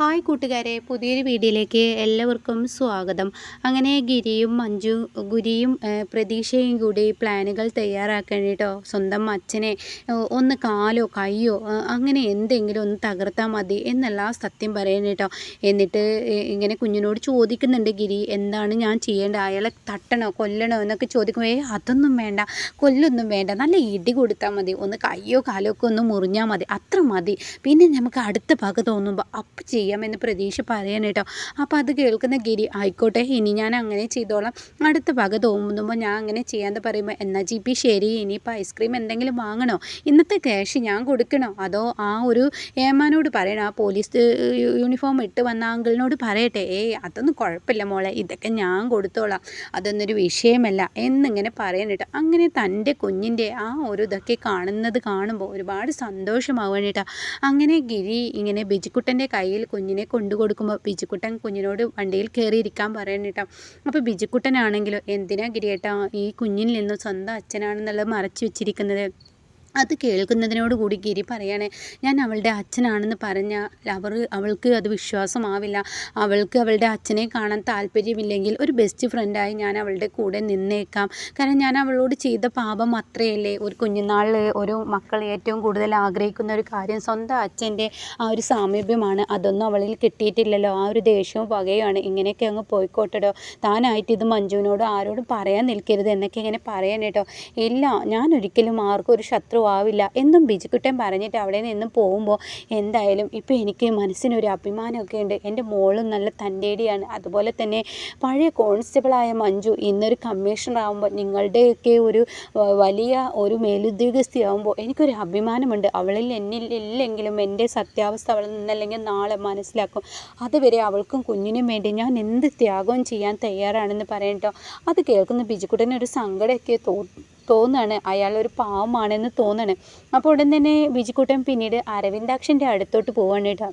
Hi കൂട്ടുകാരെ പുതിയൊരു വീഡിയോയിലേക്ക് എല്ലാവർക്കും സ്വാഗതം. അങ്ങനെ ഗിരിയും മഞ്ജു ഗുരിയും പ്രതീക്ഷയും കൂടി പ്ലാനുകൾ തയ്യാറാക്കാൻ കേട്ടോ സ്വന്തം അച്ഛനെ ഒന്ന് കാലോ കയ്യോ അങ്ങനെ എന്തെങ്കിലും ഒന്ന് തകർത്താൽ മതി എന്നുള്ള സത്യം പറയാൻ കേട്ടോ എന്നിട്ട് ഇങ്ങനെ കുഞ്ഞിനോട് ചോദിക്കുന്നുണ്ട് ഗിരി എന്താണ് ഞാൻ ചെയ്യേണ്ടത്? അയാളെ തട്ടണോ കൊല്ലണോ എന്നൊക്കെ ചോദിക്കുമ്പോൾ ഏ അതൊന്നും വേണ്ട കൊല്ലൊന്നും വേണ്ട നല്ല ഇടി കൊടുത്താൽ മതി. ഒന്ന് കയ്യോ കാലോ ഒക്കെ ഒന്ന് മുറിഞ്ഞാൽ മതി അത്ര മതി. പിന്നെ നമുക്ക് അടുത്ത പക തോന്നുമ്പോൾ അപ്പം ചെയ്യാമെന്ന് പ്രതീക്ഷ പറയാൻ കേട്ടോ. അപ്പോൾ അത് കേൾക്കുന്ന ഗിരി ആയിക്കോട്ടെ ഇനി ഞാൻ അങ്ങനെ ചെയ്തോളാം. അടുത്ത പക തോന്നുമ്പോൾ ഞാൻ അങ്ങനെ ചെയ്യാമെന്ന് പറയുമ്പോൾ എന്നാൽ ജി പി ശരി ഇനിയിപ്പോൾ ഐസ്ക്രീം എന്തെങ്കിലും വാങ്ങണോ? ഇന്നത്തെ ക്യാഷ് ഞാൻ കൊടുക്കണോ? അതോ ആ ഒരു ഏമാനോട് പറയണം? ആ പോലീസ് യൂണിഫോം ഇട്ട് വന്ന ആങ്കിളിനോട് പറയട്ടെ? ഏയ് അതൊന്നും കുഴപ്പമില്ല മോളെ ഇതൊക്കെ ഞാൻ കൊടുത്തോളാം. അതൊന്നൊരു വിഷയമല്ല എന്നിങ്ങനെ പറയാനിട്ട് അങ്ങനെ തന്റെ കുഞ്ഞിന്റെ ആ ഒരു ഇതൊക്കെ കാണുന്നത് കാണുമ്പോൾ ഒരുപാട് സന്തോഷമാവുകയാണ് കേട്ടോ. അങ്ങനെ ഗിരി ഇങ്ങനെ ബിജിക്കുട്ടന്റെ കയ്യിൽ കുഞ്ഞിനെ കൊണ്ടു കൊടുക്കുമ്പോൾ ബിജുക്കുട്ടൻ കുഞ്ഞിനോട് വണ്ടിയിൽ കയറിയിരിക്കാൻ പറയണം കേട്ടോ. അപ്പോൾ ബിജുക്കുട്ടനാണെങ്കിലും എന്തിനാ ഗിരിയേട്ടാ ഈ കുഞ്ഞിൽ നിന്ന് സ്വന്തം അച്ഛനാണെന്നുള്ളത് മറച്ചു വെച്ചിരിക്കുന്നത്? അത് കേൾക്കുന്നതിനോട് കൂടി ഗിരി പറയാണ് ഞാൻ അവളുടെ അച്ഛനാണെന്ന് പറഞ്ഞാൽ അവർ അവൾക്ക് അത് വിശ്വാസമാവില്ല. അവൾക്ക് അവളുടെ അച്ഛനെ കാണാൻ താല്പര്യമില്ലെങ്കിൽ ഒരു ബെസ്റ്റ് ഫ്രണ്ടായി ഞാൻ അവളുടെ കൂടെ നിന്നേക്കാം. കാരണം ഞാൻ അവളോട് ചെയ്ത പാപം അത്രയല്ലേ. ഒരു കുഞ്ഞുനാളിൽ ഒരു മക്കൾ ഏറ്റവും കൂടുതൽ ആഗ്രഹിക്കുന്ന ഒരു കാര്യം സ്വന്തം അച്ഛന്റെ ആ ഒരു സാമീപ്യമാണ്. അതൊന്നും അവളിൽ കിട്ടിയിട്ടില്ലല്ലോ. ആ ഒരു ദേഷ്യവും പകയുമാണ് ഇങ്ങനെയൊക്കെ അങ്ങ് പോയിക്കോട്ടെടോ. താനായിട്ട് ഇത് മഞ്ജുവിനോട് ആരോടും പറയാൻ നിൽക്കരുത് എന്നൊക്കെ ഇങ്ങനെ പറയാൻ കേട്ടോ ഇല്ല ഞാൻ ഒരിക്കലും ആർക്കും ഒരു ശത്രു ആവില്ല. എന്നും ബിജുക്കുട്ടൻ പറഞ്ഞിട്ട് അവിടെ നിന്നും പോകുമ്പോൾ എന്തായാലും ഇപ്പോൾ എനിക്ക് മനസ്സിനൊരു അഭിമാനമൊക്കെ ഉണ്ട്. എന്റെ മോളും നല്ല തന്റെടിയാണ്. അതുപോലെ തന്നെ പഴയ കോൺസ്റ്റബിളായ മഞ്ജു ഇന്നൊരു കമ്മീഷണർ ആകുമ്പോൾ നിങ്ങളുടെയൊക്കെ ഒരു വലിയ ഒരു മേലുദ്യോഗസ്ഥയാകുമ്പോൾ എനിക്കൊരു അഭിമാനമുണ്ട്. അവളിൽ എന്നിൽ ഇല്ലെങ്കിലും എന്റെ സത്യാവസ്ഥ അവളിൽ നിന്നല്ലെങ്കിൽ നാളെ മനസ്സിലാക്കും. അതുവരെ അവൾക്കും കുഞ്ഞിനും വേണ്ടി ഞാൻ എന്ത് ത്യാഗവും ചെയ്യാൻ തയ്യാറാണെന്ന് പറയട്ടോ അത് കേൾക്കുന്ന ബിജുക്കുട്ടനൊരു സങ്കടമൊക്കെ തോ തോന്നുകയാണ്. അയാൾ ഒരു പാവമാണെന്ന് തോന്നുകയാണ്. അപ്പോൾ ഉടൻ തന്നെ ബിജുക്കുട്ടൻ പിന്നീട് അരവിന്ദാക്ഷന്റെ അടുത്തോട്ട് പോവുകയാണ് കേട്ടോ.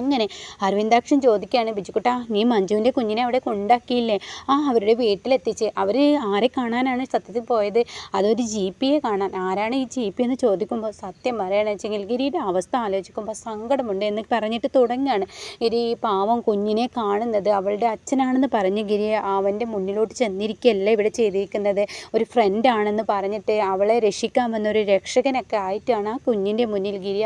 അങ്ങനെ അരവിന്ദാക്ഷൻ ചോദിക്കുകയാണ് ബിജുക്കുട്ട നീ മഞ്ജുവിന്റെ കുഞ്ഞിനെ അവിടെ കൊണ്ടാക്കിയില്ലേ? ആ അവരുടെ വീട്ടിലെത്തിച്ച്. അവർ ആരെ കാണാനാണ് സത്യത്തിൽ പോയത്? അതൊരു ജി പിയെ കാണാൻ. ആരാണ് ഈ ജി പി എന്ന് ചോദിക്കുമ്പോൾ സത്യം പറയുകയാണെന്ന് വെച്ചെങ്കിൽ ഗിരിയുടെ അവസ്ഥ ആലോചിക്കുമ്പോൾ സങ്കടമുണ്ട് എന്ന് പറഞ്ഞിട്ട് തുടങ്ങുകയാണ് ഗിരി ഈ പാവം കുഞ്ഞിനെ കാണുന്നത് അവളുടെ അച്ഛനാണെന്ന് പറഞ്ഞ് ഗിരി അവന്റെ മുന്നിലോട്ട് ചെന്നിരിക്കുകയല്ല ഇവിടെ ചെയ്തിരിക്കുന്നത്. ഒരു ഫ്രണ്ടാണെന്ന് പറഞ്ഞിട്ട് അവളെ രക്ഷിക്കാൻ ഒരു രക്ഷകനൊക്കെ ആയിട്ടാണ് ആ കുഞ്ഞിന്റെ മുന്നിൽ ഗിരി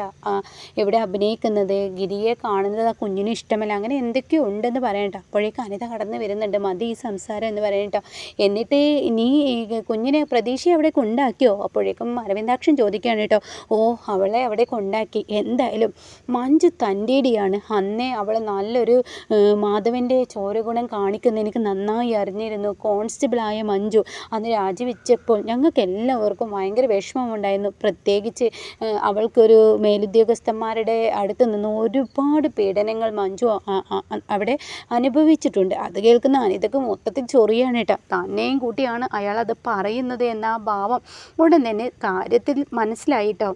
ഇവിടെ അഭിനയിക്കുന്നത്. ഗിരിയെ കാണുന്നത് ആ കുഞ്ഞിന് ഇഷ്ടമല്ല. അങ്ങനെ എന്തൊക്കെയോ ഉണ്ടെന്ന് പറയണ്ട അപ്പോഴേക്കും അനിത കടന്നു വരുന്നുണ്ട്. മതി ഈ സംസാരം എന്ന് പറയട്ടോ എന്നിട്ട് നീ ഈ കുഞ്ഞിനെ പ്രതീക്ഷ അവിടെ കൊണ്ടാക്കിയോ? അപ്പോഴേക്കും അരവിന്ദാക്ഷൻ ചോദിക്കുകയാണ് കേട്ടോ ഓ അവളെ അവിടെ കൊണ്ടാക്കി. എന്തായാലും മഞ്ജു തന്റെടിയാണ്. അന്നേ അവൾ നല്ലൊരു മാധവന്റെ ചോരഗുണം കാണിക്കുന്ന എനിക്ക് നന്നായി അറിഞ്ഞിരുന്നു. കോൺസ്റ്റബിളായ മഞ്ജു അന്ന് രാജിവെച്ചപ്പോൾ ഞങ്ങൾക്ക് എല്ലാവർക്കും ഭയങ്കര വിഷമമുണ്ടായിരുന്നു. പ്രത്യേകിച്ച് അവൾക്കൊരു മേലുദ്യോഗസ്ഥന്മാരുടെ അടുത്ത് നിന്ന് ഒരുപാട് പീഡനങ്ങൾ മഞ്ജു അവിടെ അനുഭവിച്ചിട്ടുണ്ട്. അത് കേൾക്കുന്ന അനിതക്ക് മൊത്തത്തിൽ ചൊറിയാണ് കേട്ടോ. തന്നെയും കൂട്ടിയാണ് അയാൾ അത് പറയുന്നത് എന്ന ഭാവം ഉടൻ തന്നെ കാര്യത്തിൽ മനസ്സിലായിട്ടോ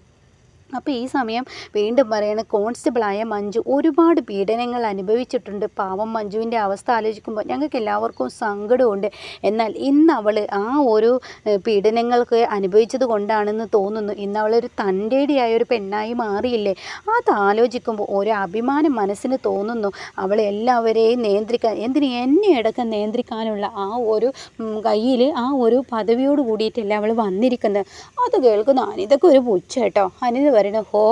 അപ്പോൾ ഈ സമയം വീണ്ടും പറയണ കോൺസ്റ്റബിളായ മഞ്ജു ഒരുപാട് പീഡനങ്ങൾ അനുഭവിച്ചിട്ടുണ്ട്. പാവം മഞ്ജുവിന്റെ അവസ്ഥ ആലോചിക്കുമ്പോൾ ഞങ്ങൾക്ക് എല്ലാവർക്കും സങ്കടമുണ്ട്. എന്നാൽ ഇന്ന് അവൾ ആ ഒരു പീഡനങ്ങൾക്ക് അനുഭവിച്ചത് കൊണ്ടാണെന്ന് തോന്നുന്നു. ഇന്ന് അവളൊരു തന്റെടിയായ ഒരു പെണ്ണായി മാറിയില്ലേ? അത് ആലോചിക്കുമ്പോൾ ഒരു അഭിമാനം മനസ്സിന് തോന്നുന്നു. അവൾ എല്ലാവരെയും നിയന്ത്രിക്കാൻ എന്തിന് എന്നെ അടക്കം നിയന്ത്രിക്കാനുള്ള ആ ഒരു കയ്യിൽ ആ ഒരു പദവിയോട് കൂടിയിട്ടല്ലേ അവൾ വന്നിരിക്കുന്നത്? അത് കേൾക്കുന്നു. അനിതൊക്കെ ഒരു പുച്ഛ കേട്ടോ. അനിത പറയണ ഹോ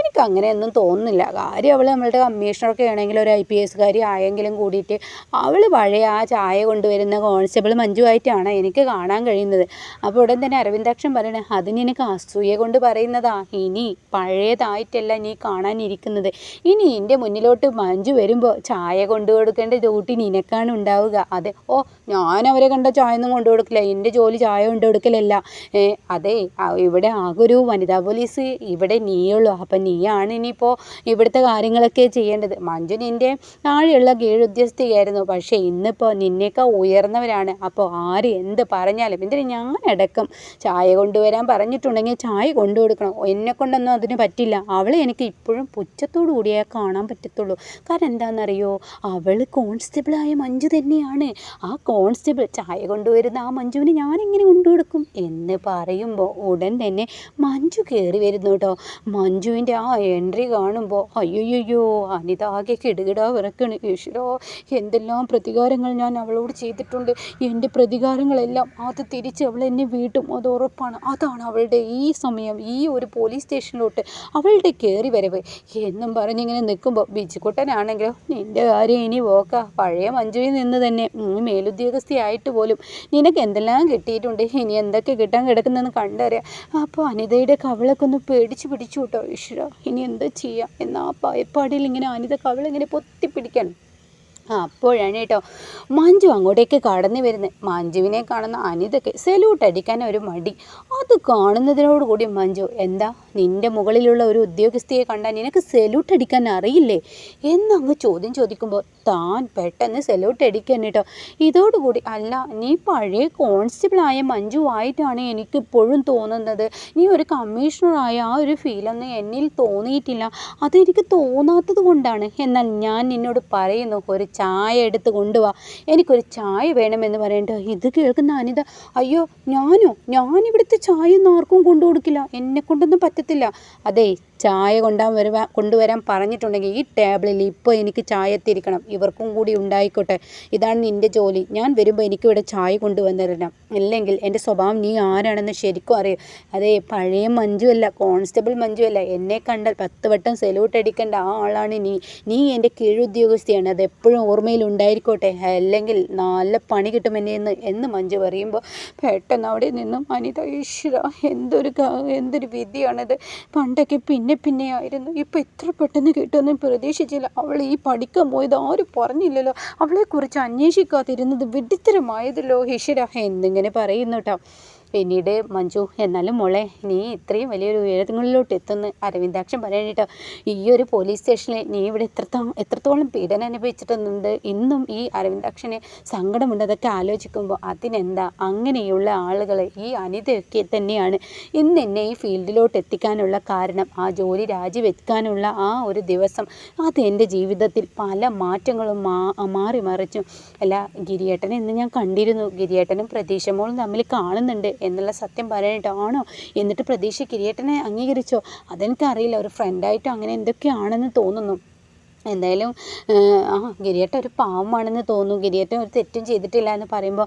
എനിക്ക് അങ്ങനെയൊന്നും തോന്നുന്നില്ല. കാര്യം അവൾ നമ്മളുടെ കമ്മീഷണറൊക്കെ ആണെങ്കിൽ ഒരു ഐ പി എസ്കാരി ആയെങ്കിലും കൂടിയിട്ട് അവൾ പഴയ ആ ചായ കൊണ്ടുവരുന്ന കോൺസ്റ്റബിൾ മഞ്ജുവായിട്ടാണ് എനിക്ക് കാണാൻ കഴിയുന്നത്. അപ്പോൾ ഉടൻ തന്നെ അരവിന്ദാക്ഷൻ പറയണേ അതിന് എനിക്ക് അസൂയ കൊണ്ട് പറയുന്നതാ. ഇനി പഴയതായിട്ടല്ല നീ കാണാനിരിക്കുന്നത് ഇനി എന്റെ മുന്നിലോട്ട് മഞ്ജു വരുമ്പോൾ ചായ കൊണ്ടു കൊടുക്കേണ്ട ഡ്യൂട്ടി നിനക്കാണ് ഉണ്ടാവുക. അതെ ഓ ഞാൻ അവരെ കണ്ട ചായ ഒന്നും കൊണ്ടു കൊടുക്കില്ല. എന്റെ ജോലി ചായ കൊണ്ടു കൊടുക്കലല്ല. അതെ ഇവിടെ ആകൊരു വനിതാ പോലീസ് ഇവിടെ നീയുള്ളൂ. അപ്പം നീയാണ് ഇനിയിപ്പോൾ ഇവിടുത്തെ കാര്യങ്ങളൊക്കെ ചെയ്യേണ്ടത്. മഞ്ജു നിന്റെ താഴെയുള്ള കീഴുദ്യോഗസ്ഥയായിരുന്നു പക്ഷേ ഇന്നിപ്പോൾ നിന്നേക്കാൾ ഉയർന്നവരാണ്. അപ്പോൾ ആര് എന്ത് പറഞ്ഞാലും എന്തിന് ഞാനടക്കം ചായ കൊണ്ടുവരാൻ പറഞ്ഞിട്ടുണ്ടെങ്കിൽ ചായ കൊണ്ടു കൊടുക്കണം. എന്നെ കൊണ്ടൊന്നും അതിന് പറ്റില്ല. അവളെ എനിക്ക് ഇപ്പോഴും പുച്ഛത്തോടു കൂടിയേ കാണാൻ പറ്റത്തുള്ളൂ. കാരണം എന്താണെന്നറിയോ? അവൾ കോൺസ്റ്റബിളായ മഞ്ജു തന്നെയാണ്. ആ കോൺസ്റ്റബിൾ ചായ കൊണ്ടുവരുന്ന ആ മഞ്ജുവിന് ഞാനെങ്ങനെ കൊണ്ടു കൊടുക്കും എന്ന് പറയുമ്പോൾ ഉടൻ തന്നെ മഞ്ജു കയറി വരുന്നു കേട്ടോ. മഞ്ജുവിന്റെ ആ എൻട്രി കാണുമ്പോൾ അയ്യോയ്യോ അനിത ആകെ കിടുകിടാ വിറക്കണ്. ഈശ്വരോ എന്തെല്ലാം പ്രതികാരങ്ങൾ ഞാൻ അവളോട് ചെയ്തിട്ടുണ്ട്. എന്റെ പ്രതികാരങ്ങളെല്ലാം അത് തിരിച്ച് അവൾ എന്നെ വീട്ടും. അത് ഉറപ്പാണ്. അതാണ് അവളുടെ ഈ സമയം ഈ ഒരു പോലീസ് സ്റ്റേഷനിലോട്ട് അവളുടെ കയറി വരവ്. എന്നും പറഞ്ഞിങ്ങനെ നിൽക്കുമ്പോൾ ബിജുക്കുട്ടനാണെങ്കിലോ നിന്റെ കാര്യം ഇനി പോക്ക പഴയ മഞ്ജുവിൽ നിന്ന് തന്നെ മേലുദ്യോഗസ്ഥയായിട്ട് പോലും നിനക്ക് എന്തെല്ലാം കിട്ടിയിട്ടുണ്ട്? ഇനി എന്തൊക്കെ കിട്ടാൻ കിടക്കുന്നതെന്ന് കണ്ടറിയാം. അപ്പോൾ അനിതയുടെ കവളൊക്കെ ഒന്ന് പേടിച്ച് പിടിച്ചു കേട്ടോ ഈശ്വര. ഇനി എന്താ ചെയ്യുക എന്നാ ഭയപ്പാടിൽ ഇങ്ങനെ അനിത കവിളിങ്ങനെ പൊത്തിപ്പിടിക്കണം ആ അപ്പോഴാണ് കേട്ടോ മഞ്ജു അങ്ങോട്ടേക്ക് കടന്നു വരുന്നത് മഞ്ജുവിനെ കാണുന്ന അനിതയ്ക്ക് സല്യൂട്ട് അടിക്കാൻ ഒരു മടി. അത് കാണുന്നതിനോട് കൂടി മഞ്ജു എന്താ നിന്റെ മുകളിലുള്ള ഒരു ഉദ്യോഗസ്ഥയെ കണ്ടാൽ നിനക്ക് സല്യൂട്ട് അടിക്കാൻ അറിയില്ലേ? എന്നങ്ങ് ചോദ്യം ചോദിക്കുമ്പോൾ താൻ പെട്ടെന്ന് സല്യൂട്ട് അടിക്കാൻ കേട്ടോ. ഇതോടുകൂടി അല്ല നീ പഴയ കോൺസ്റ്റബിളായ മഞ്ജു ആയിട്ടാണ് എനിക്കിപ്പോഴും തോന്നുന്നത്. നീ ഒരു കമ്മീഷണറായ ആ ഒരു ഫീലൊന്നും എന്നിൽ തോന്നിയിട്ടില്ല. അതെനിക്ക് തോന്നാത്തത് കൊണ്ടാണ്. എന്നാൽ ഞാൻ നിന്നോട് പറയുന്നു ഒരു ചായ എടുത്ത് കൊണ്ടുവാ. എനിക്കൊരു ചായ വേണമെന്ന് പറയണ്ട. ഇത് കേൾക്കുന്ന അനിത അയ്യോ ഞാനോ? ഞാനിവിടുത്തെ ചായ ഒന്നും ആർക്കും കൊണ്ടു കൊടുക്കില്ല എന്നെ കൊണ്ടൊന്നും പറ്റത്തില്ല. അതെ ചായ കൊണ്ടാൻ വരുവാ കൊണ്ടുവരാൻ പറഞ്ഞിട്ടുണ്ടെങ്കിൽ ഈ ടേബിളിൽ ഇപ്പോൾ എനിക്ക് ചായ എത്തിയിരിക്കണം. ഇവർക്കും കൂടി ഉണ്ടായിക്കോട്ടെ. ഇതാണ് നിന്റെ ജോലി. ഞാൻ വരുമ്പോൾ എനിക്കിവിടെ ചായ കൊണ്ടുവന്നിരണം അല്ലെങ്കിൽ എന്റെ സ്വഭാവം നീ ആരാണെന്ന് ശരിക്കും അറിയും. അതെ പഴയ മഞ്ജുവല്ല കോൺസ്റ്റബിൾ മഞ്ജുവല്ല എന്നെ കണ്ടാൽ പത്ത് വട്ടം സെലൂട്ട് അടിക്കേണ്ട ആ ആളാണ് നീ. നീ എന്റെ കീഴുദ്യോഗസ്ഥയാണ്. അത് എപ്പോഴും ഓർമ്മയിൽ ഉണ്ടായിരിക്കോട്ടെ. അല്ലെങ്കിൽ നല്ല പണി കിട്ടും എന്നെ എന്ന് എന്ന് മഞ്ജു പറയുമ്പോൾ പെട്ടെന്ന് അവിടെ നിന്നും അനിത ഈശ്വര എന്തൊരു എന്തൊരു വിധിയാണത്. പണ്ടൊക്കെ പിന്നെ പിന്നെ ആയിരുന്നു ഇപ്പം ഇത്ര പെട്ടെന്ന് കിട്ടുമെന്ന് പ്രതീക്ഷിച്ചില്ല. അവൾ ഈ പഠിക്കാൻ പോയത് ആരും പറഞ്ഞില്ലല്ലോ. അവളെക്കുറിച്ച് അന്വേഷിക്കാതിരുന്നത് വിഡിത്തരമായതല്ലോ ഹിഷിരാഹ എന്നിങ്ങനെ പറയുന്നു കേട്ടോ പിന്നീട് മഞ്ജു എന്നാലും മോളെ നീ ഇത്രയും വലിയൊരു ഉയരങ്ങളിലോട്ട് എത്തുന്നു അരവിന്ദാക്ഷൻ പറയാനായിട്ട് ഈ ഒരു പോലീസ് സ്റ്റേഷനിൽ നീ ഇവിടെ എത്രത്തോളം എത്രത്തോളം പീഡനം അനുഭവിച്ചിട്ടുണ്ട് ഇന്നും ഈ അരവിന്ദാക്ഷന് സങ്കടമുണ്ട്. അതൊക്കെ ആലോചിക്കുമ്പോൾ അതിനെന്താ? അങ്ങനെയുള്ള ആളുകൾ ഈ അനിതയൊക്കെ തന്നെയാണ്. ഇന്ന് എന്നെ ഈ ഫീൽഡിലോട്ട് എത്തിക്കാനുള്ള കാരണം ആ ജോലി രാജിവെക്കാനുള്ള ആ ഒരു ദിവസം അത് എന്റെ ജീവിതത്തിൽ പല മാറ്റങ്ങളും മാറി മറിച്ചു. അല്ല ഗിരിയേട്ടനെ ഇന്ന് ഞാൻ കണ്ടിരുന്നു. ഗിരിയേട്ടനും പ്രതീക്ഷമോളും തമ്മിൽ കാണുന്നുണ്ട്. എന്നുള്ള സത്യം പറയാനായിട്ടാണോ? എന്നിട്ട് പ്രതീക്ഷ കിരീട്ടനെ അംഗീകരിച്ചോ? അതെനിക്കറിയില്ല. ഒരു ഫ്രണ്ടായിട്ടോ അങ്ങനെ എന്തൊക്കെയാണെന്ന് തോന്നുന്നു. എന്തായാലും ആ ഗിരിയേട്ടൻ ഒരു പാവമാണെന്ന് തോന്നുന്നു. ഗിരിയേട്ടൻ ഒരു തെറ്റും ചെയ്തിട്ടില്ല എന്ന് പറയുമ്പോൾ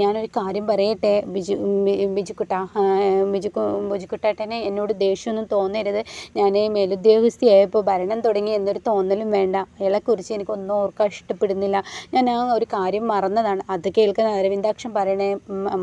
ഞാനൊരു കാര്യം പറയട്ടെ? ബിജു ബിജുക്കുട്ട ബിജു ബിജുക്കുട്ടേട്ടനെ എന്നോട് ദേഷ്യമൊന്നും തോന്നരുത്. ഞാൻ മേലുദ്യോഗസ്ഥയായപ്പോൾ ഭരണം തുടങ്ങി എന്നൊരു തോന്നലും വേണ്ട. അയാളെക്കുറിച്ച് എനിക്കൊന്നും ഓർക്കാൻ ഇഷ്ടപ്പെടുന്നില്ല. ഞാൻ ആ ഒരു കാര്യം മറന്നതാണ്. അത് കേൾക്കുന്ന അരവിന്ദാക്ഷൻ പറയണേ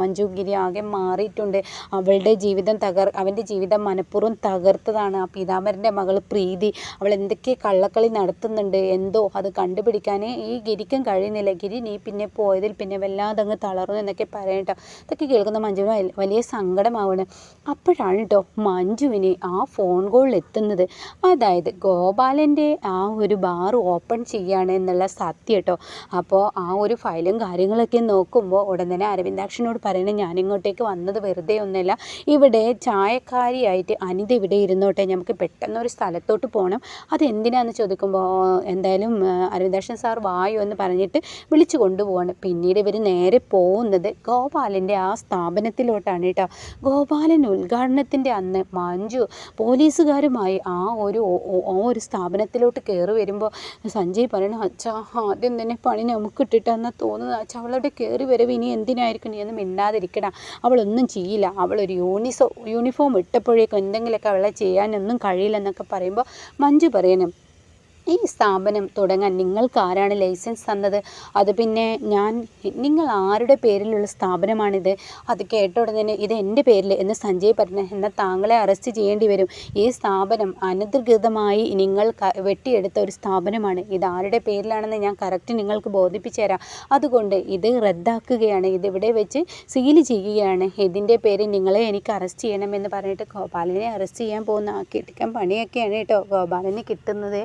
മഞ്ജു ഗിരി ആകെ മാറിയിട്ടുണ്ട്. അവളുടെ ജീവിതം തകർ അവന്റെ ജീവിതം മനഃപൂർവം തകർത്തതാണ്. ആ പിതാമരന്റെ മകൾ പ്രീതി അവൾ എന്തൊക്കെ കള്ളക്കളി നടത്തുന്നുണ്ട്. എന്തോ അത് കണ്ടുപിടിക്കാൻ ഈ ഗിരിക്കും കഴിയുന്നില്ല. ഗിരി നീ പിന്നെ പോയതിൽ പിന്നെ വല്ലാതെ അങ്ങ് തളർന്നു എന്നൊക്കെ പറയട്ടോ ഇതൊക്കെ കേൾക്കുന്ന മഞ്ജുവിന് വലിയ സങ്കടമാവണം അപ്പോഴാണ് കേട്ടോ മഞ്ജുവിന് ആ ഫോൺ കോളിൽ എത്തുന്നത്. അതായത് ഗോപാലന്റെ ആ ഒരു ബാർ ഓപ്പൺ ചെയ്യാണ് എന്നുള്ള സത്യം കേട്ടോ അപ്പോൾ ആ ഒരു ഫയലും കാര്യങ്ങളൊക്കെ നോക്കുമ്പോൾ ഉടൻ തന്നെ അരവിന്ദാക്ഷനോട് പറയണേ ഞാനിങ്ങോട്ടേക്ക് വന്നത് വെറുതെ ഒന്നുമല്ല ഇവിടെ ചായക്കാരിയായിട്ട് അനിത ഇവിടെ ഇരുന്നോട്ടെ. നമുക്ക് പെട്ടെന്ന് ഒരു സ്ഥലത്തോട്ട് പോകണം അതെന്തിനാന്ന് ചോദിക്കുമ്പോൾ എന്തായാലും അരവിന്ദാക്ഷൻ സാർ വായു എന്ന് പറഞ്ഞിട്ട് വിളിച്ചു കൊണ്ടുപോവാണ്. പിന്നീട് ഇവർ നേരെ പോകുന്നത് ഗോപാലന്റെ ആ സ്ഥാപനത്തിലോട്ടാണ് കേട്ടോ. ഗോപാലൻ ഉദ്ഘാടനത്തിന്റെ അന്ന് മഞ്ജു പോലീസുകാരുമായി ആ ഒരു ആ ഒരു സ്ഥാപനത്തിലോട്ട് കയറി വരുമ്പോൾ സഞ്ജയ് പറയണം അച്ഛാ ആദ്യം തന്നെ പണി നമുക്ക് ഇട്ടിട്ടെന്നാ തോന്നുന്നത്. അച്ഛാ അവളുടെ കയറി വരവ് ഇനി എന്തിനായിരിക്കും? നീ ഒന്നും മിണ്ടാതിരിക്കടാ. അവളൊന്നും ചെയ്യില്ല. അവളൊരു യൂണിസോ യൂണിഫോം ഇട്ടപ്പോഴേക്കും എന്തെങ്കിലുമൊക്കെ അവളെ ചെയ്യാനൊന്നും കഴിയില്ലെന്നൊക്കെ പറയുമ്പോൾ മഞ്ജു പറയണം ഈ സ്ഥാപനം തുടങ്ങാൻ നിങ്ങൾക്ക് ആരാണ് ലൈസൻസ് തന്നത്? അത് പിന്നെ ഞാൻ നിങ്ങൾ ആരുടെ പേരിലുള്ള സ്ഥാപനമാണിത്? അത് കേട്ട ഉടനെ ഇത് എന്റെ പേരിൽ എന്ന് സഞ്ജയ് പറഞ്ഞു എന്നാൽ താങ്കളെ അറസ്റ്റ് ചെയ്യേണ്ടി വരും. ഈ സ്ഥാപനം അനധികൃതമായി നിങ്ങൾ വെട്ടിയെടുത്ത ഒരു സ്ഥാപനമാണ്. ഇത് ആരുടെ പേരിലാണെന്ന് ഞാൻ കറക്റ്റ് നിങ്ങൾക്ക് ബോധിപ്പിച്ചു തരാം അതുകൊണ്ട് ഇത് റദ്ദാക്കുകയാണ്. ഇതിവിടെ വെച്ച് സീൽ ചെയ്യുകയാണ്. ഇതിന്റെ പേര് നിങ്ങളെ എനിക്ക് അറസ്റ്റ് ചെയ്യണമെന്ന് പറഞ്ഞിട്ട് ഗോപാലനെ അറസ്റ്റ് ചെയ്യാൻ പോകുന്ന ആ കിട്ടിക്കാൻ പണിയൊക്കെയാണ് കേട്ടോ ഗോപാലന് കിട്ടുന്നത്.